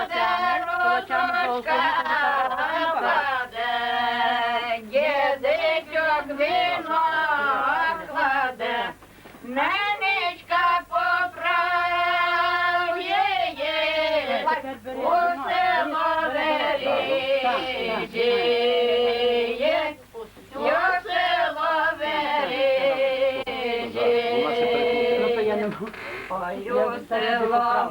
Ручка паде, дідичок віно кладе, ненечка поправ'є, у село Веріжіє, у село Веріжіє. Ой, у село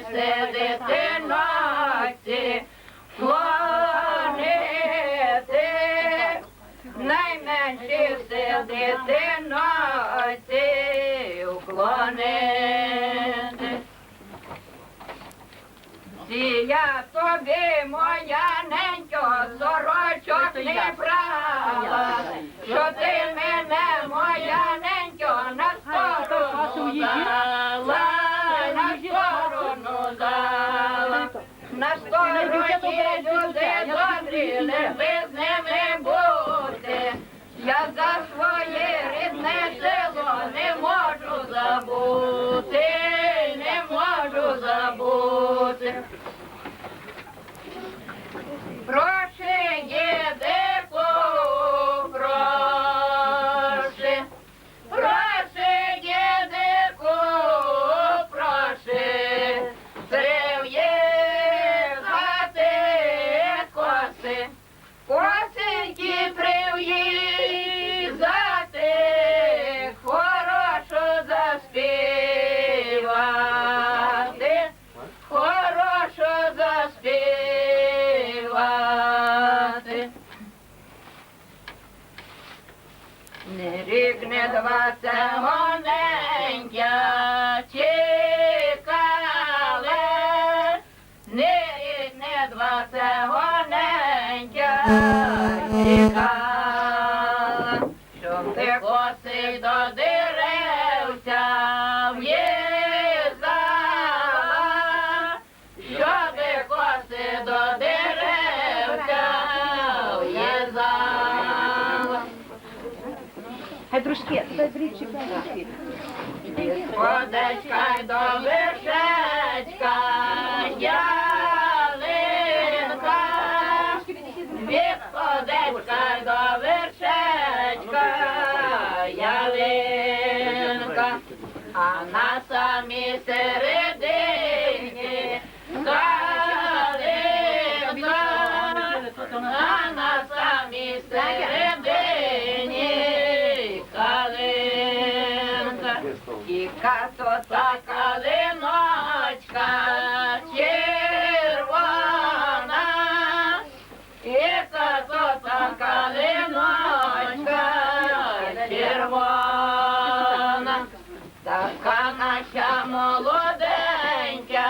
сидити ночі, клонити, найменші сидити ночі, уклонити. Я тобі, моя ненько, сорочок не брала, що ти мене, моя ненько, на сторону дала, стороні люди добрі, лише з ними бути. Я за своє рідне село не можу забути, Не рік, не два, це гоненька. Чекали, не два, це гоненька Й до вершечка, ялинка, від подечка й до вершечка, ялинка, а на самій середині то та калиночка червона, Тіка то та калиночка червона, така наша молоденька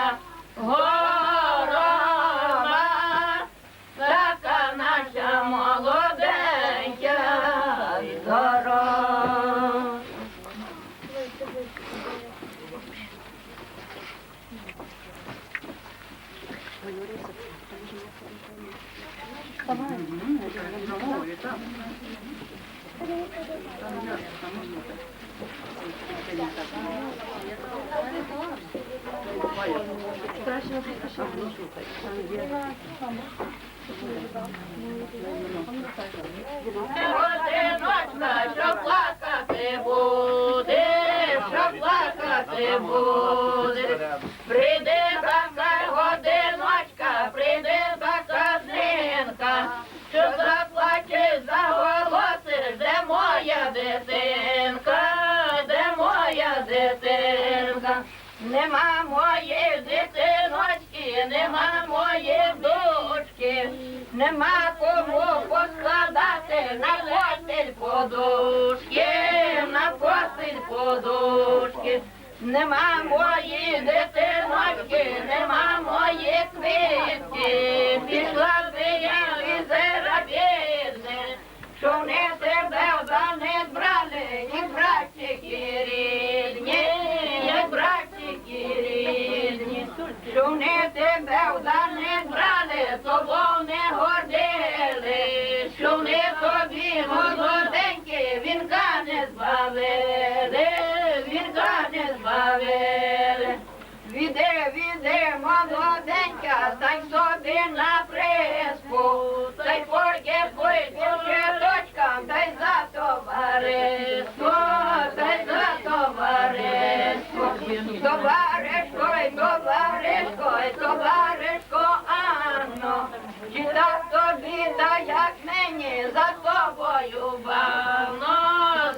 Одиночка, що плакати буде, що плакати буде. прийде така що заплаче за волоси, де моя дитинка, де моя дитинка, нема моєї дитиночки, нема моєї дочки, нема кому поскладати на постіль подушки, на постіль подушки. Нема мої дитиночки, нема мої квітки, пішла би я візера бідне, що вони тебе вда не брали, як братчики рідні, як братчики рідні, що вони тебе вда не брали, тобою не гордили, що вони тобі молоденькі вінка не збавили, стань собі на приспу, та й пойде дочкам, та за товариство, та за товариство. Товаришко, й товаришко, й товаришко, тобі, та як мені, за тобою бавно,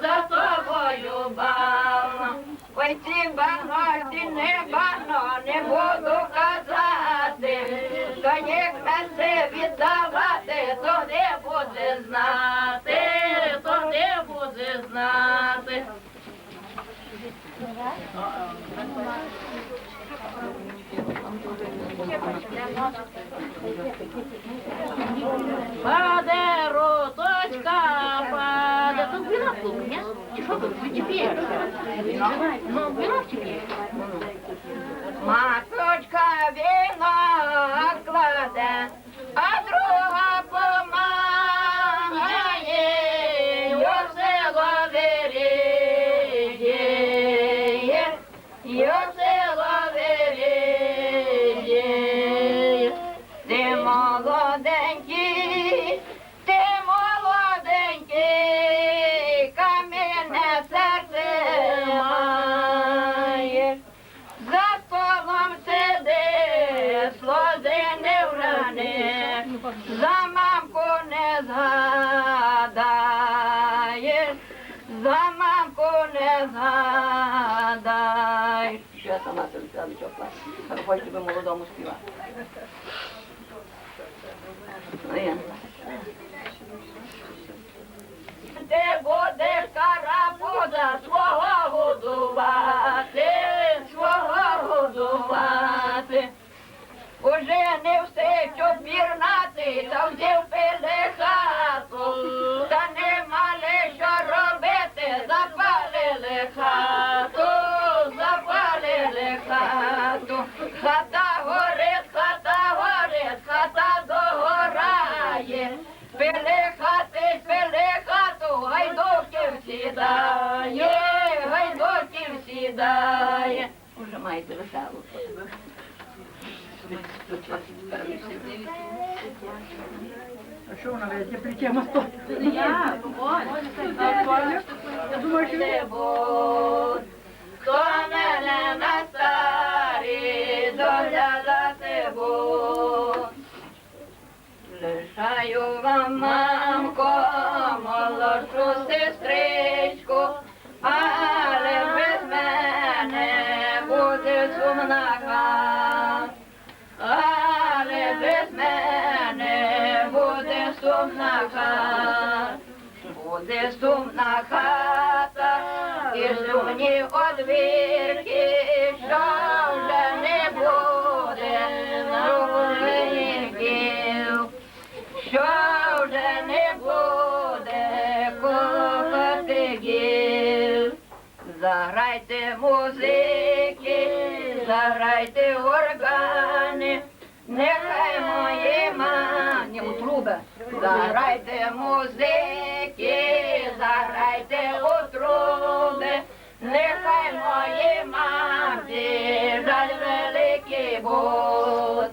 за тобою бавно. Ой, ці бано, ці не бано, не буду це віддавати, то не буде знати, то не буде знати. Паде роточка, паде. Тут вина ні? Чи що тут? Чи п'єш? Ну, чи п'єш? Маточка віно кладе, а Хоч би молодому співати. Де я. Ти будеш карапуза свого Пили хати, пили хату, гайдуків сідає, гайдуків сідає. Уже маєте веселу. А що вона веде? Я притягну сто. Я, думаю, що хто мене на старі доглядати буд. Лишаю вам, мамко, молодшу сестричку, але без мене буде сумна хата. Але без мене буде сумна хата. Буде сумна хата, і сумні одвірки, що вже не буде Заграйте музики, заграйте органи, нехай мої мані у труби. Заграйте музики, заграйте у труби, нехай мої мамці жаль великий буд.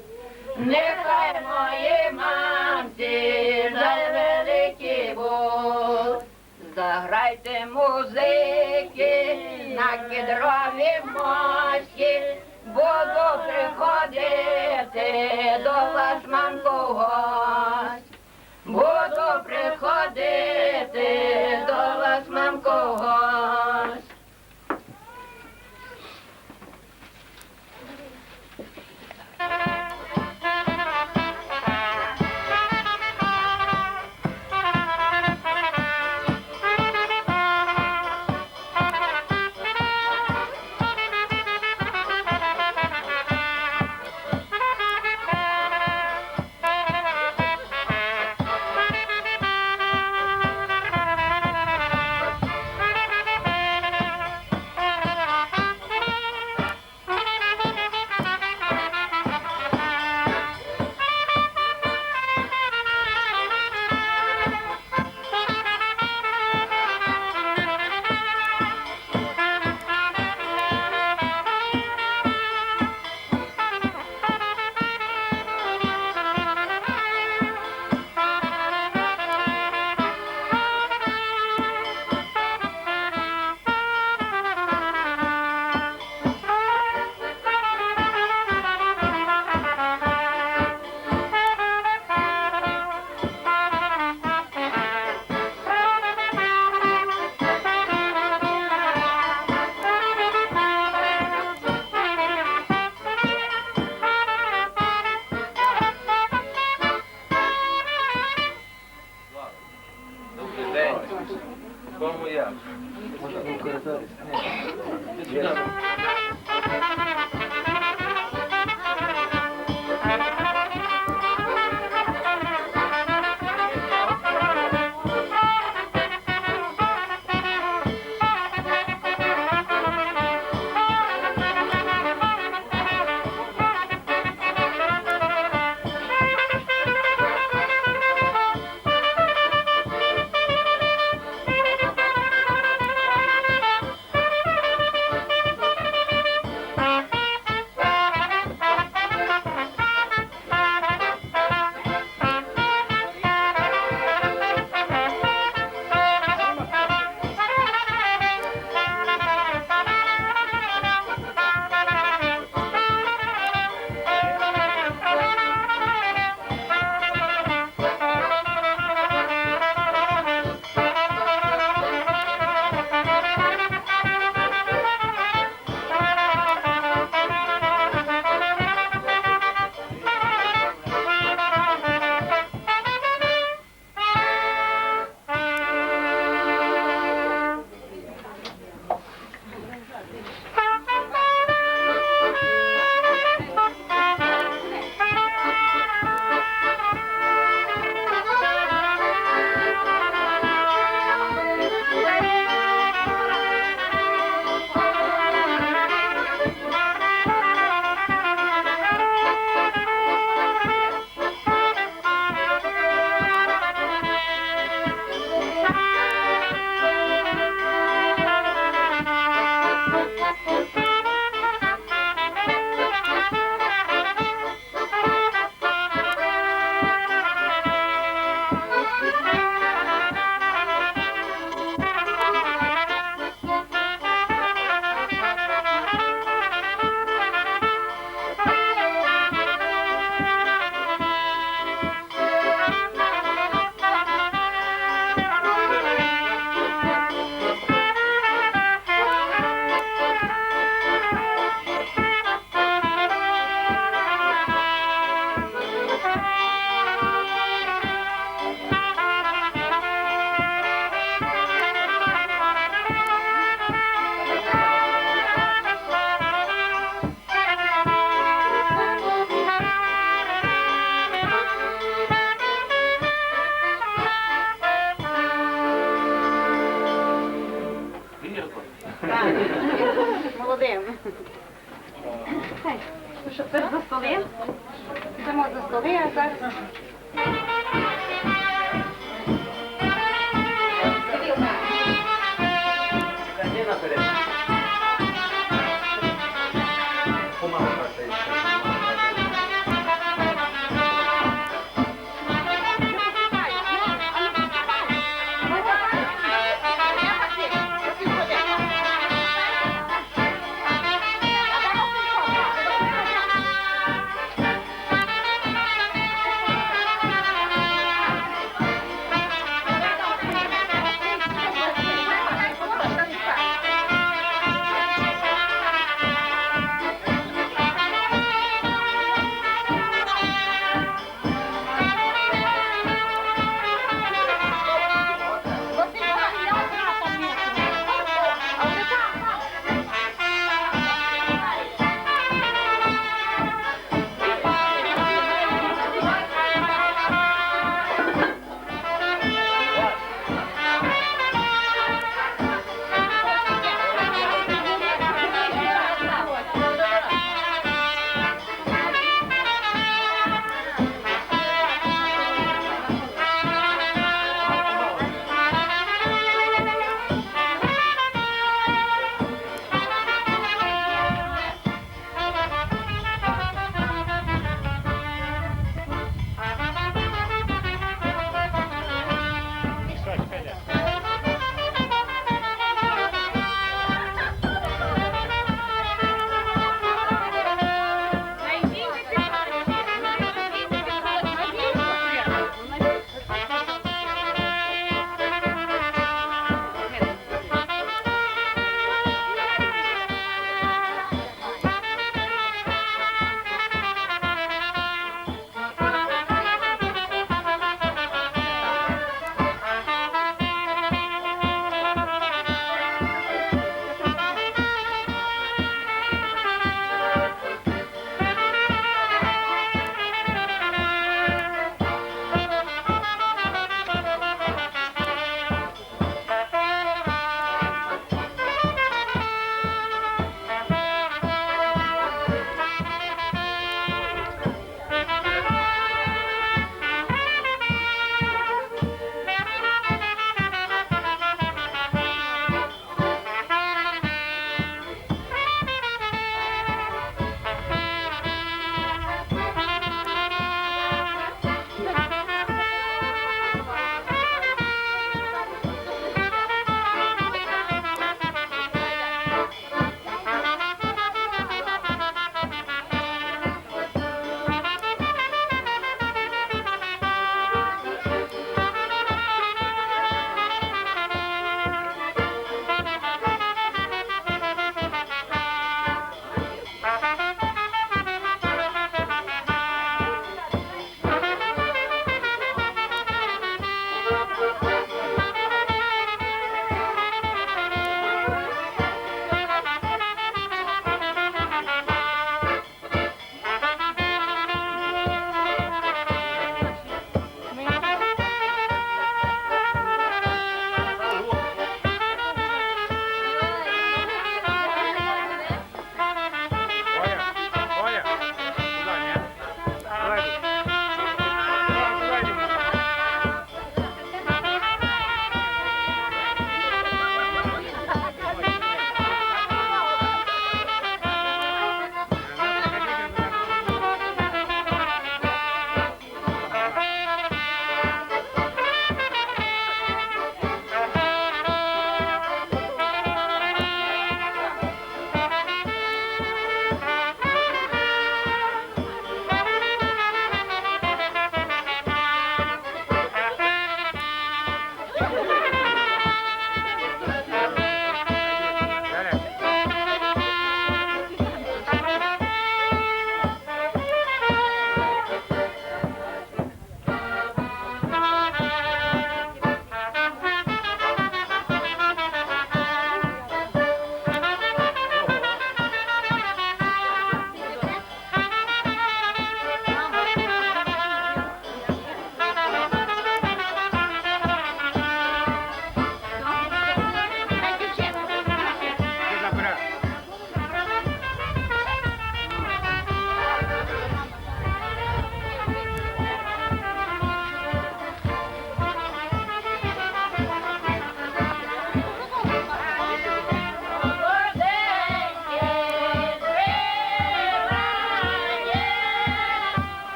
Нехай мої мамці жаль великий буд. Заграйте музики на кедрові мості, буду приходити до вас, мамко, в. Буду приходити до вас, мамко, в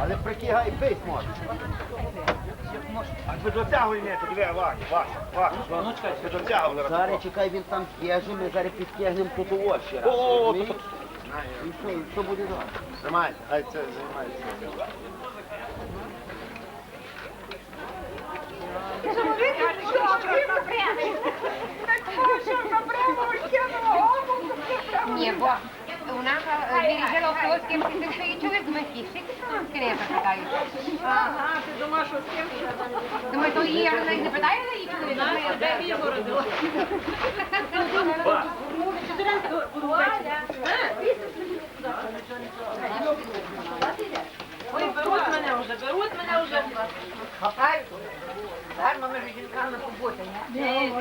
Але прикигай пись може. А ви дотягуй не, то диви, Ваня, Ваня, Ваня. Ви дотягуй зараз. Чекай, він там стяже, ми зараз підтягнемо тут у ось ще раз. О. І все, і все буде добре. Тримай, хай це займається. Ні, бо вона вирішила в Солодським сидить чоловік, думає, всі сам скрепа питають. Ага, ти думаєш, що з ким? Думаю, то її я не питаю на її чоловіка. Де його родила? Ой, беруть мене вже, беруть мене вже. Хапають. Гарно ми ж жінками побути, ні?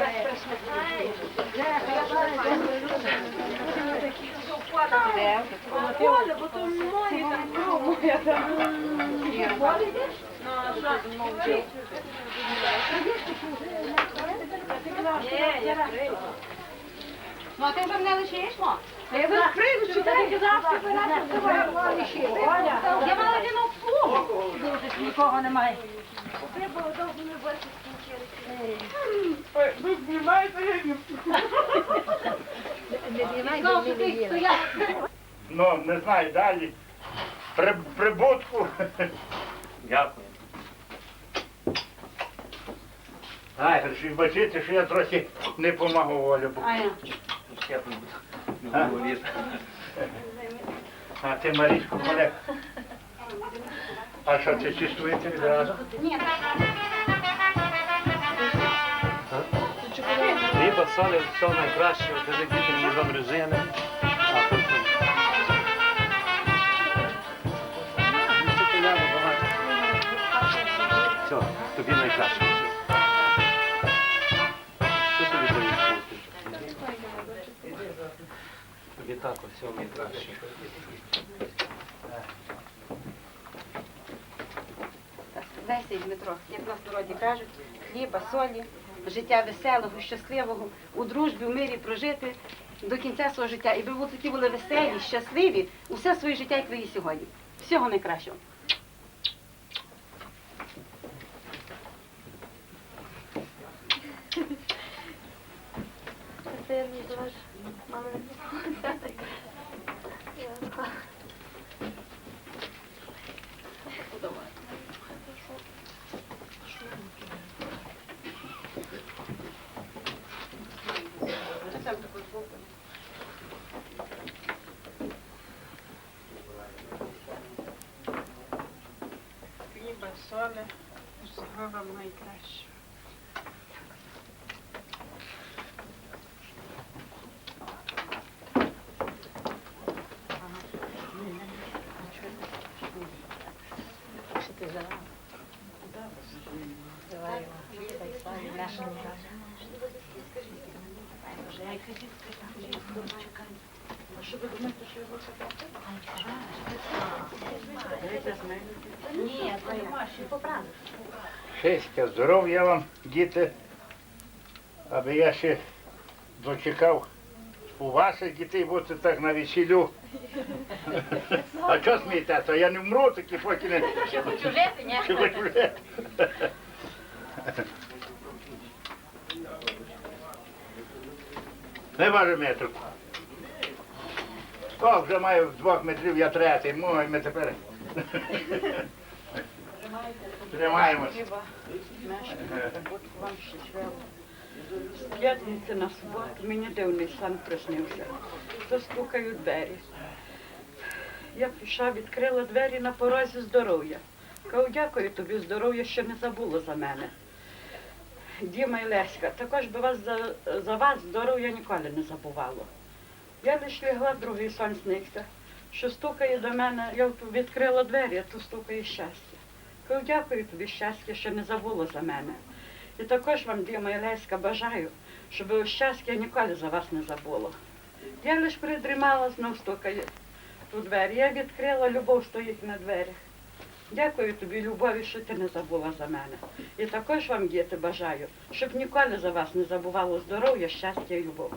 Поле, бо то моє там, кров моя там. Ну, а що ти. Ну, а ти вже мене лишиш, мо? Я зараз прийду, чи ти завтра Я мала один обслугу. Нікого немає. Ви знімаєте, я не Знову ж ти стояв. Ну, не знаю, далі. При, прибутку. Дякую. Ай, що бачите, що я трохи не помагу Олю. бо- А? А ти Марічко, Олег. А що, це чувствуєте відразу? Ні. Хліба, солі, все найкраще, кажи дітям не добре жили. Все, тобі найкраще. Що тобі дають? Тобі так, все найкраще. Дайся, Дмитро, як нас в народі кажуть, хліба, солі, життя веселого, щасливого, у дружбі, в мирі прожити до кінця свого життя. І ви такі були веселі, щасливі, усе своє життя, як ви є сьогодні. Всього найкращого. Хліба, солі, всього вам найкраще. Щастя, здоров'я вам, діти, аби я ще дочекав у ваших дітей бути так на весіллю. А що смієтеся? Я не вмру, таки поки не Ще хочу жити, ні? ще хочу жити. Не важу метру. О, вже маю двох метрів, я третій. Мой, ми тепер. Тримаємось. З п'ятниці на суботу мені дивний сан приснився. То стукають двері. Я пішла, відкрила двері на порозі здоров'я. Кажу, дякую тобі, здоров'я, що не забуло за мене. Діма і Леська, також би вас за, за вас здоров'я ніколи не забувало. Я лише лягла, другий сон снився, що стукає до мене, я відкрила двері, а то стукає щастя. Кажу, дякую тобі, щастя, що не забуло за мене. І також вам, Діма і Леська, бажаю, щоб щастя ніколи за вас не забуло. Я лише придрімала, знов стукає у двері. Я відкрила, любов стоїть на дверях. Дякую тобі, любові, що ти не забула за мене. І також вам, діти, бажаю, щоб ніколи за вас не забувало здоров'я, щастя і любов.